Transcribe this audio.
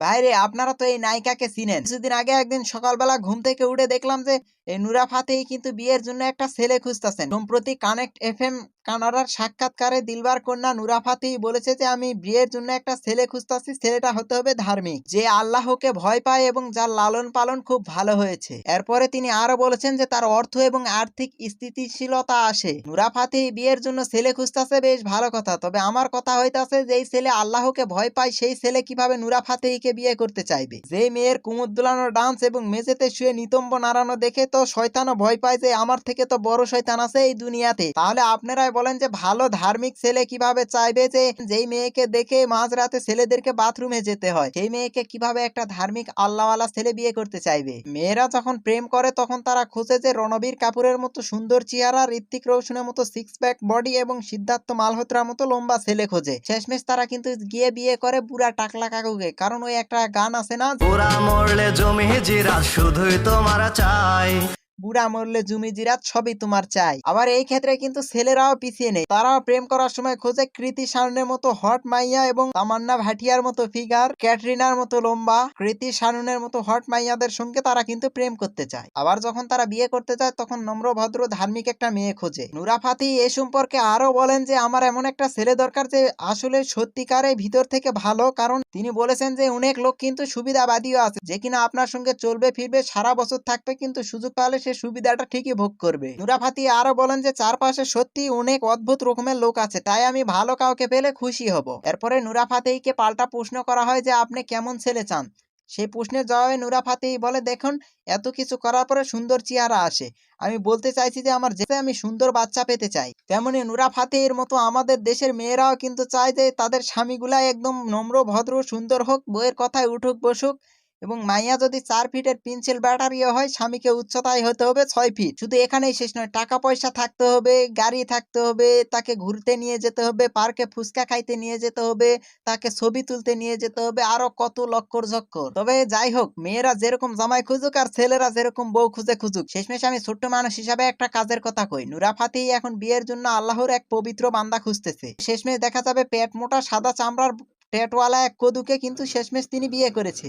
ভাইরে, আপনারা তো এই নায়িকাকে চিনেন। কিছুদিন আগে একদিন সকালবেলা ঘুম থেকে উঠে দেখলাম যে, এই নুরা ফাতেহি কিন্তু বিয়ের জন্য একটা ছেলে খুঁজতেছেন। সম্প্রতি কানেক্ট এফ এম কানাডার সাক্ষাৎকারে দিলবার কন্যা নুরা ফাতেহি বলেছে যে, আমি বিয়ের জন্য একটা ছেলে খুঁজতেছি, ছেলেটা হতে হবে ধার্মিক। যে আল্লাহকে ভয় পায় এবং যার লালন পালন খুব ভালো হয়েছে। এরপরে তিনি আরও বলেছেন যে, তার অর্থ এবং আর্থিক স্থিতিশীলতা আসে। নুরা ফাতেহি বিয়ের জন্য ছেলে খুঁজতেছে, বেশ ভালো কথা। তবে আমার কথা হইতাছে যেই ছেলে আল্লাহকে ভয় পায়, সেই ছেলে কীভাবে নুরা ফাতেহিকে বিয়ে করতে চাইবে? যে মেয়ের কুমুদ দুলানো ডান্স এবং মেঝেতে শুয়ে নিতম্ব নাড়ানো দেখে তো শয়তানও ভয় পায় যে, আমার থেকে তো বড় শয়তান আছে এই দুনিয়াতে। তাহলে আপনারাই বলেন যে, ভালো ধার্মিক ছেলে কীভাবে চাইবে যে, যেই মেয়েকে দেখে মাঝরাতে ছেলেদেরকে বাথরুমে যেতে হয়, সেই মেয়েকে কীভাবে একটা ধার্মিক আল্লাহওয়ালা ছেলে বিয়ে করতে চাইবে? মেয়েরা যখন প্রেম করে, তখন তারা খোঁজে যে, রণবীর কাপুরের মতো সুন্দর চেহারা ঋত্বিক রোশনের মতো সিক্স প্যাক বডি এবং সিদ্ধার্থ মালহোত্রার মতো লম্বা ছেলে খোঁজে। শেষমেশ তারা কিন্তু গিয়ে বিয়ে করে বুড়া টাকলা কাকুকে, কারণ ওই একটা গান আছে না? মরলে জমি জিরা শুধুই তোমার চাই। বুড়া মরলে জমি জিরাত সবই তোমার চাই। আবার এই ক্ষেত্রে কিন্তু ছেলেরাও পিছিয়ে নেই। তারাও প্রেম করার সময় খোঁজে কৃতি সানুনের মতো হট মাইয়া এবং তামান্না ভাটিয়ার মতো ফিগার, ক্যাটরিনার মতো লম্বা, কৃতি সানুনের মতো হট মাইয়াদের সঙ্গে তারা কিন্তু প্রেম করতে চায়। আবার যখন তারা বিয়ে করতে যায় তখন নম্র, ভদ্র, ধার্মিক একটা মেয়ে খোঁজে। নুরা ফাতি এ সম্পর্কে আরও বলেন যে, আমার এমন একটা ছেলে দরকার যে আসলে সত্যিকারে ভিতর থেকে ভালো, কারণ তিনি বলেছেন যে, অনেক লোক কিন্তু সুবিধাবাদীও আছে। যে কিনা আপনার সঙ্গে চলবে, ফিরবে, সারা বছর থাকবে, কিন্তু সুযোগ পালে সে সুবিধাটা ঠিকই ভোগ করবে। নুরা ফাতি আরও বলেন যে, চারপাশে সত্যি অনেক অদ্ভুত রকমের লোক আছে, তাই আমি ভালো কাউকে পেলে খুশি হব। এরপরে নুরা ফাতেহিকে পাল্টা প্রশ্ন করা হয় যে, আপনি কেমন ছেলে চান? সেই প্রশ্নের জবাবে নুরা ফাতেহি বলে, দেখুন, এত কিছু করার পরে সুন্দর চেহারা আসে। আমি বলতে চাইছি যে, আমার যেতে আমি সুন্দর বাচ্চা পেতে চাই। তেমনি নুরা ফাতেহির মতো আমাদের দেশের মেয়েরাও কিন্তু চায় যে, তাদের স্বামীগুলা একদম নম্র, ভদ্র, সুন্দর হোক বইয়ের কথায় উঠুক, বসুক। এবং মাইয়া যদি চার ফিটের পেন্সিল ব্যাটারিও হয়, স্বামীকে উচ্চতায় হতে হবে ছয় ফিট। শুধু এখানেই শেষ নয় টাকা পয়সা থাকতে হবে, গাড়ি থাকতে হবে, তাকে ঘুরতে নিয়ে যেতে হবে, পার্কে ফুচকা খাইতে নিয়ে যেতে হবে, তাকে ছবি তুলতে নিয়ে যেতে হবে, আরও কত লক্কর ঝক্কর। তবে যাই হোক, মেয়েরা যেরকম জামাই খুঁজুক আর ছেলেরা যেরকম বউ খুঁজে খুঁজুক, শেষমেশ আমি ছোট্ট মানুষ হিসাবে একটা কাজের কথা কই। নুরা ফাতেহি এখন বিয়ের জন্য আল্লাহর এক পবিত্র বান্দা খুঁজতেছে। শেষমেশ দেখা যাবে পেট মোটা সাদা চামড়ার পেটওয়ালা এক কদুকে কিন্তু শেষমেশ তিনি বিয়ে করেছে।